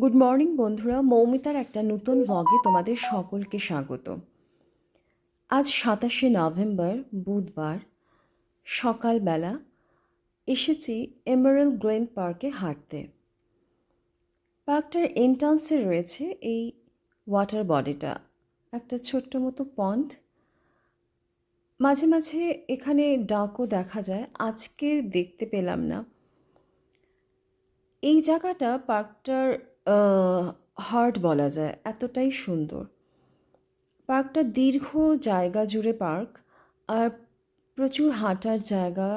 Good morning বন্ধুরা। মৌমিতার একটা নতুন ব্লগে তোমাদের সকলকে স্বাগত। আজ সাতাশে নভেম্বর, বুধবার, সকালবেলা এসেছি এমারেল গ্লেন পার্কে হাঁটতে। পার্কটার এন্ট্রান্সে রয়েছে এই ওয়াটার বডিটা একটা ছোট্ট মতো পন্ড মাঝে মাঝে এখানে ডাকও দেখা যায়। আজকে দেখতে পেলাম না। এই জায়গাটা পার্কটার হার্ট বলা যায়, এতটাই সুন্দর। পার্কটা দীর্ঘ জায়গা জুড়ে পার্ক, আর প্রচুর হাঁটার জায়গা,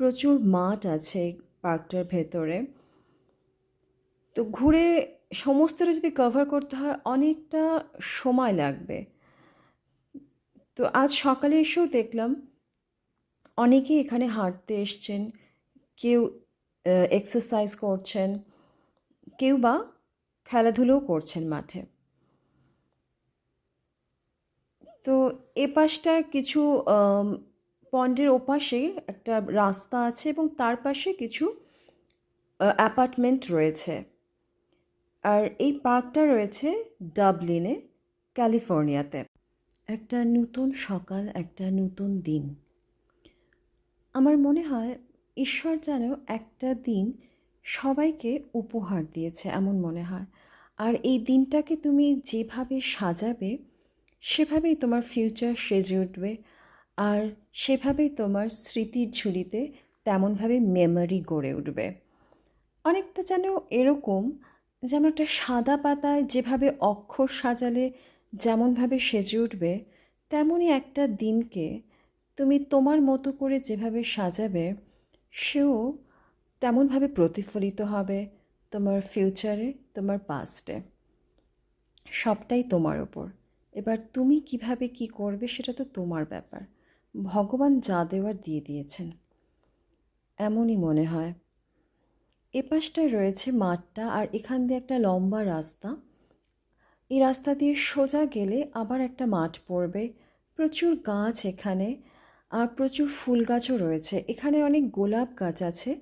প্রচুর মাঠ আছে পার্কটার ভেতরে। তো ঘুরে সমস্তটা যদি কভার করতে হয়, অনেকটা সময় লাগবে। তো আজ সকালে এসেও দেখলাম অনেকেই এখানে হাঁটতে এসছেন, কেউ এক্সারসাইজ করছেন, কেউ বা খেলাধুলোও করছেন মাঠে। তো এ পাশটা কিছু পন্ডের ওপাশে একটা রাস্তা আছে এবং তার পাশে কিছু অ্যাপার্টমেন্ট রয়েছে। আর এই পার্কটা রয়েছে ডাবলিনে, ক্যালিফোর্নিয়াতে। একটা নতুন সকাল, একটা নতুন দিন। আমার মনে হয় ঈশ্বর যেন একটা দিন সবাইকে উপহার দিয়েছে এমন মনে হয়। আর এই দিনটাকে তুমি যেভাবে সাজাবে, সেভাবেই তোমার ফিউচার সেজে উঠবে। আর সেভাবেই তোমার স্মৃতির ঝুলিতে তেমনভাবে মেমোরি গড়ে উঠবে। অনেকটা যেন এরকম যেমন একটা সাদা পাতায় যেভাবে অক্ষর সাজালে যেমনভাবে সেজে উঠবে, তেমনই একটা দিনকে তুমি তোমার মতো করে যেভাবে সাজাবে, সেও তেমনভাবে প্রতিফলিত হবে তোমার ফিউচারে তোমার পাস্টে সবটাই তোমার ওপর এবার তুমি কীভাবে কি করবে সেটা তো তোমার ব্যাপার। ভগবান যা দেওয়ার দিয়ে দিয়েছেন। এমনই মনে হয়। এ পাশটায় রয়েছে মাঠটা আর এখান দিয়ে একটা লম্বা রাস্তা। এই রাস্তা দিয়ে সোজা গেলে আবার একটা মাঠ পড়বে। প্রচুর গাছ এখানে আর প্রচুর ফুল গাছও রয়েছে। এখানে অনেক গোলাপ গাছ আছে।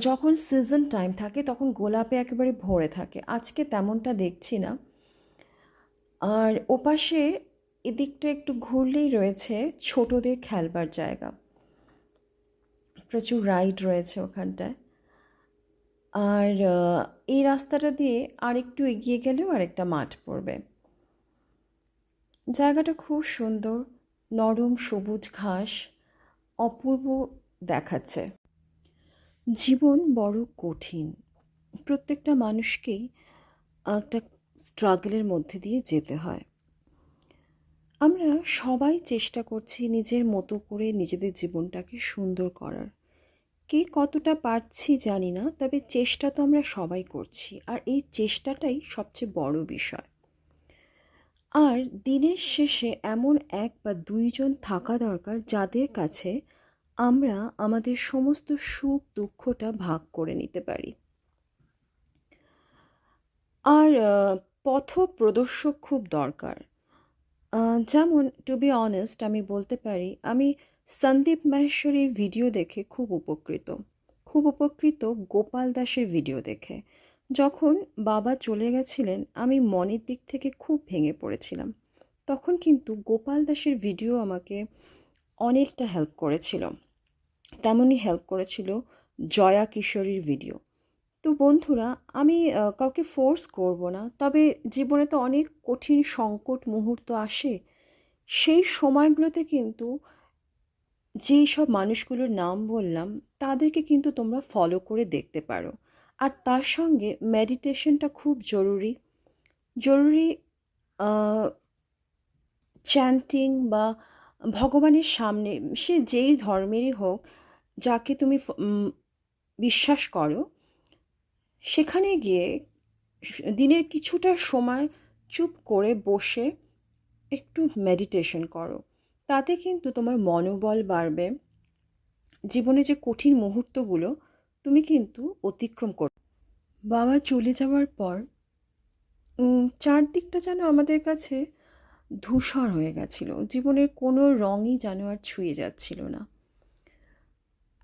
যখন সিজন টাইম থাকে, তখন গোলাপে একেবারে ভরে থাকে। আজকে তেমনটা দেখছি না। আর ওপাশে এদিকটা একটু ঘুরলেই রয়েছে ছোটদের খেলবার জায়গা। প্রচুর রাইড রয়েছে ওখানটায়। আর এই রাস্তাটা দিয়ে আর একটু এগিয়ে গেলেও আরেকটা মাঠ পড়বে। জায়গাটা খুব সুন্দর, নরম সবুজ ঘাস, অপূর্ব দেখাচ্ছে। জীবন বড় কঠিন। প্রত্যেকটা মানুষকেই একটা স্ট্রাগলের মধ্যে দিয়ে যেতে হয়। আমরা সবাই চেষ্টা করছি নিজের মতো করে নিজেদের জীবনটাকে সুন্দর করার। কে কতটা পারছি জানি না, তবে চেষ্টা তো আমরা সবাই করছি, আর এই চেষ্টাটাই সবচেয়ে বড় বিষয়। আর দিনের শেষে এমন এক বা দুইজন থাকা দরকার যাদের কাছে আমরা আমাদের সমস্ত সুখ দুঃখটা ভাগ করে নিতে পারি। আর পথ প্রদর্শক খুব দরকার। যেমন টু বি অনেস্ট আমি বলতে পারি, আমি সন্দীপ মাহেশ্বরীর ভিডিও দেখে খুব উপকৃত। খুব উপকৃত গোপাল দাসের ভিডিও দেখে। যখন বাবা চলে গেছিলেন, আমি মনের দিক থেকে খুব ভেঙে পড়েছিলাম। তখন কিন্তু গোপাল দাসের ভিডিও আমাকে অনেকটা হেল্প করেছিল। তেমনই হেল্প করেছিল জয়া কিশোরীর ভিডিও তো বন্ধুরা, আমি কাউকে ফোর্স করব না, তবে জীবনে তো অনেক কঠিন সংকট মুহূর্ত আসে। সেই সময়গুলোতে কিন্তু যেই সব মানুষগুলোর নাম বললাম, তাদেরকে কিন্তু তোমরা ফলো করে দেখতে পারো। আর তার সঙ্গে মেডিটেশনটা খুব জরুরি। জরুরি চ্যান্টিং বা ভগবানের সামনে, সে যেই ধর্মেরই হোক যাকে তুমি বিশ্বাস করো, সেখানে গিয়ে দিনের কিছুটা সময় চুপ করে বসে একটু মেডিটেশন করো। তাতে কিন্তু তোমার মনোবল বাড়বে। জীবনে যে কঠিন মুহূর্তগুলো তুমি কিন্তু অতিক্রম করো বাবা চলে যাওয়ার পর চারদিকটা যেন আমাদের কাছে ধূসর হয়ে গেছিল। জীবনের কোনো রঙই যেন আর ছুঁয়ে যাচ্ছিল না।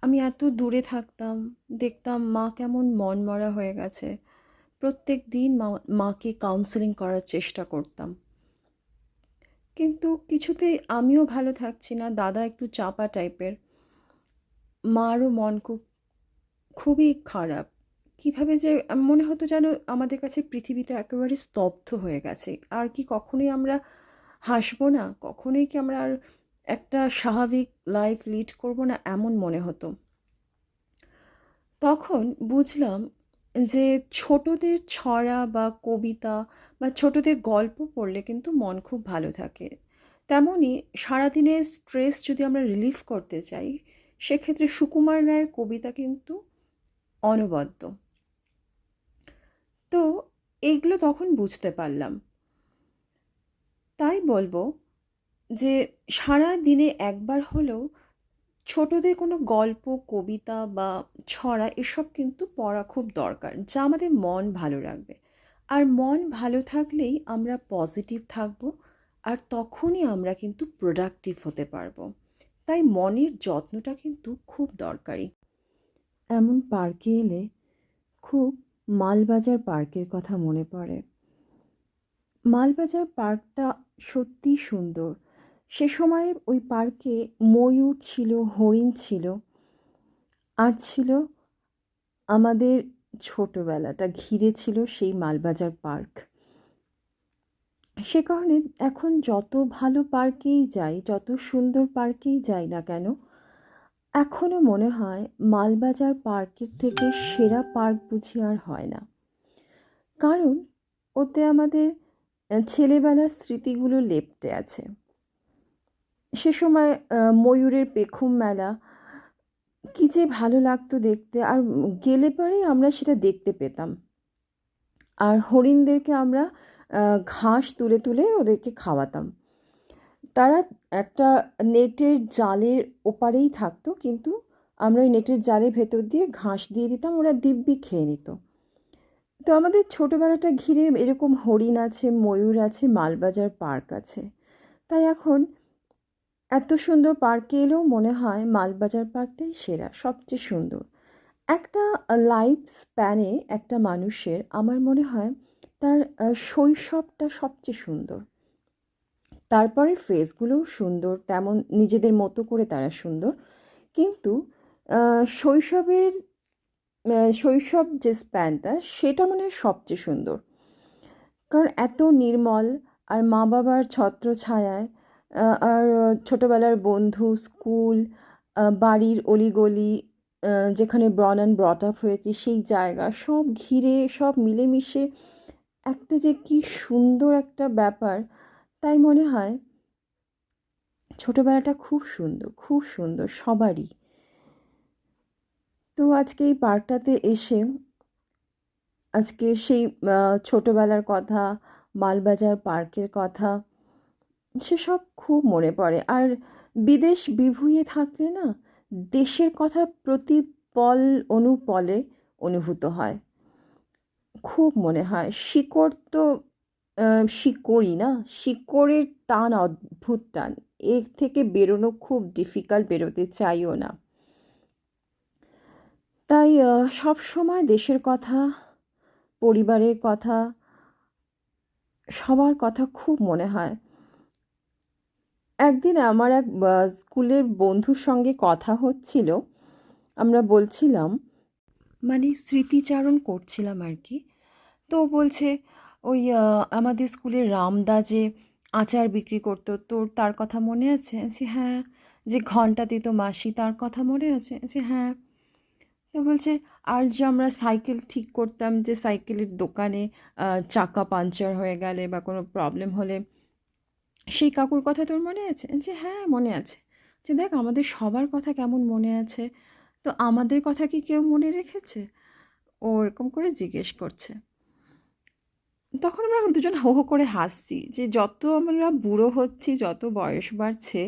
আমি এত দূরে থাকতাম, দেখতাম মা কেমন মনমরা হয়ে গেছে। প্রত্যেক দিন মা, মাকে কাউন্সেলিং করার চেষ্টা করতাম। কিন্তু কিছুতেই আমিও ভালো থাকছি না, দাদা একটু চাপা টাইপের মারও মন খুব, খুবই খারাপ। কীভাবে যে, মনে হতো যেন আমাদের কাছে পৃথিবীতে একেবারে স্তব্ধ হয়ে গেছে। আর কি কখনোই আমরা হাসবো না, কখনোই কি আমরা আর একটা স্বাভাবিক লাইফ লিড করব না এমন মনে হতো। তখন বুঝলাম যে ছোটদের ছড়া বা কবিতা বা ছোটদের গল্প পড়লে কিন্তু মন খুব ভালো থাকে। তেমনই সারাদিনের স্ট্রেস যদি আমরা রিলিফ করতে চাই, সেক্ষেত্রে সুকুমার রায়ের কবিতা কিন্তু অনবদ্য। তো এইগুলো তখন বুঝতে পারলাম। তাই বলব যে সারা দিনে একবার হলেও ছোটদের কোনো গল্প, কবিতা বা ছড়া এসব কিন্তু পড়া খুব দরকার, যা আমাদের মন ভালো রাখবে। আর মন ভালো থাকলেই আমরা পজিটিভ থাকব আর তখনই আমরা কিন্তু প্রোডাক্টিভ হতে পারব। তাই মনের যত্নটা কিন্তু খুব দরকারি। এমন পার্কে এলে খুব মালবাজার পার্কের কথা মনে পড়ে। মালবাজার পার্কটা সত্যি সুন্দর সে সময় ওই পার্কে ময়ূর ছিল, হরিণ ছিল, আর ছিল আমাদের ছোটোবেলাটা, ঘিরে ছিল সেই মালবাজার পার্ক। সে কারণে এখন যত ভালো পার্কেই যাই, যত সুন্দর পার্কেই যাই না কেন এখনও মনে হয় মালবাজার পার্কের থেকে সেরা পার্ক বুঝি আর হয় না। কারণ ওতে আমাদের ছেলেবেলার স্মৃতিগুলো লেপটে আছে। সে সময় ময়ূরের পেখম মেলা, কী যে ভালো লাগতো দেখতে। আর গেলে পরেই আমরা সেটা দেখতে পেতাম। আর হরিণদেরকে আমরা ঘাস তুলে তুলে ওদেরকে খাওয়াতাম। তারা একটা নেটের জালের ওপারেই থাকতো, কিন্তু আমরা ওই নেটের জালের ভেতর দিয়ে ঘাস দিয়ে দিতাম, ওরা দিব্যি খেয়ে নিত। তো আমাদের ছোটোবেলাটা ঘিরে এরকম হরিণ আছে, ময়ূর আছে, মালবাজার পার্ক আছে। তাই এখন এত সুন্দর পার্কে এলেও মনে হয় মালবাজার পার্কটাই সেরা, সবচেয়ে সুন্দর। একটা লাইফ স্প্যানে একটা মানুষের আমার মনে হয় তার শৈশবটা সবচেয়ে সুন্দর। তারপরে ফেসগুলোও সুন্দর, তেমন নিজেদের মতো করে তারা সুন্দর। কিন্তু শৈশবের শৈশব যে স্প্যানটা, সেটা মনে হয় সবচেয়ে সুন্দর। কারণ এত নির্মল আর মা বাবার ছত্র ছায়ায় আর ছোটোবেলার বন্ধু, স্কুল বাড়ির অলিগলি যেখানে ব্রন অ্যান্ড ব্রট আপ হয়েছি, সেই জায়গা, সব ঘিরে, সব মিলেমিশে একটা যে কি সুন্দর একটা ব্যাপার, তাই মনে হয় ছোটোবেলাটা খুব সুন্দর খুব সুন্দর, সবারই। তো আজকে এই পার্কটাতে এসে, আজকে সেই ছোটোবেলার কথা, মালবাজার পার্কের কথা সেসব খুব মনে পড়ে। আর বিদেশ বিভুঁইয়ে থাকলে না, দেশের কথা প্রতি পল অনুপলে অনুভূত হয়। খুব মনে হয়। শিকড় তো শিকড়ই না, শিকড়ের টান অদ্ভুত টান। এর থেকে বেরোনো খুব ডিফিকাল্ট বেরোতে চাইও না। তাই সব সময় দেশের কথা, পরিবারের কথা, সবার কথা খুব মনে হয়। একদিন আমার এক স্কুলের বন্ধুর সঙ্গে কথা হচ্ছিল। আমরা বলছিলাম মানে স্মৃতিচারণ করছিলাম আর কি। তো বলছে, ওই আমাদের স্কুলে রামদা যে আচার বিক্রি করতো, তোর, তার কথা মনে আছে? যে হ্যাঁ যে ঘণ্টা দিত মাসি, তার কথা মনে আছে? যে হ্যাঁ। তো বলছে, আর যে আমরা সাইকেল ঠিক করতাম, যে সাইকেলের দোকানে চাকা পাঞ্চার হয়ে গেলে বা কোনো প্রবলেম হলে সেই কাকুর কথা তোর মনে আছে? যে হ্যাঁ মনে আছে। যে দেখ, আমাদের সবার কথা কেমন মনে আছে? তো আমাদের কথা কি কেউ মনে রেখেছে? ও এরকম করে জিজ্ঞেস করছে। তখন আমরা দুজন হো হো করে হাসছি যে যত আমরা বুড়ো হচ্ছি, যত বয়স বাড়ছে,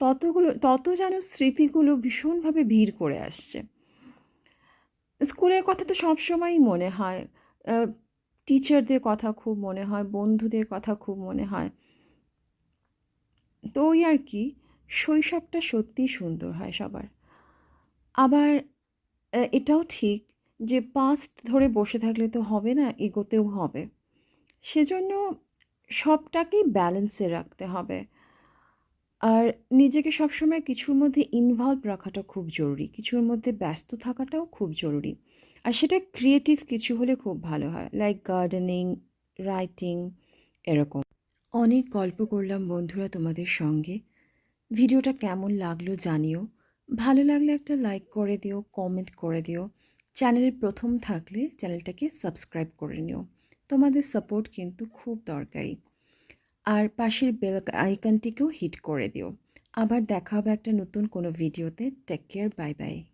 ততগুলো, তত যেন স্মৃতিগুলো ভীষণভাবে ভিড় করে আসছে। স্কুলের কথা তো সবসময়ই মনে হয়। টিচারদের কথা খুব মনে হয়, বন্ধুদের কথা খুব মনে হয়। তো ওই আর কি, শৈশবটা সত্যিই সুন্দর হয় সবার। আবার এটাও ঠিক যে পাস্ট ধরে বসে থাকলে তো হবে না, এগোতেও হবে। সেজন্য সবটাকেই ব্যালেন্সে রাখতে হবে। আর নিজেকে সবসময় কিছুর মধ্যে ইনভলভ রাখাটা খুব জরুরি, কিছুর মধ্যে ব্যস্ত থাকাটাও খুব জরুরি। আর সেটা ক্রিয়েটিভ কিছু হলে খুব ভালো হয় লাইক গার্ডেনিং রাইটিং এরকম। অনেক গল্প করলাম বন্ধুরা তোমাদের সঙ্গে। ভিডিওটা কেমন লাগল জানিও। ভালো লাগলে একটা লাইক করে দিও কমেন্ট করে দিও। চ্যানেলের প্রথম থাকলে চ্যানেলটাকে সাবস্ক্রাইব করে নিও। তোমাদের সাপোর্ট কিন্তু খুব দরকারি। আর পাশের বেল আইকনটিকেও হিট করে দিও। আবার দেখা হবে একটা নতুন কোনো ভিডিওতে টেক কেয়ার বাই বাই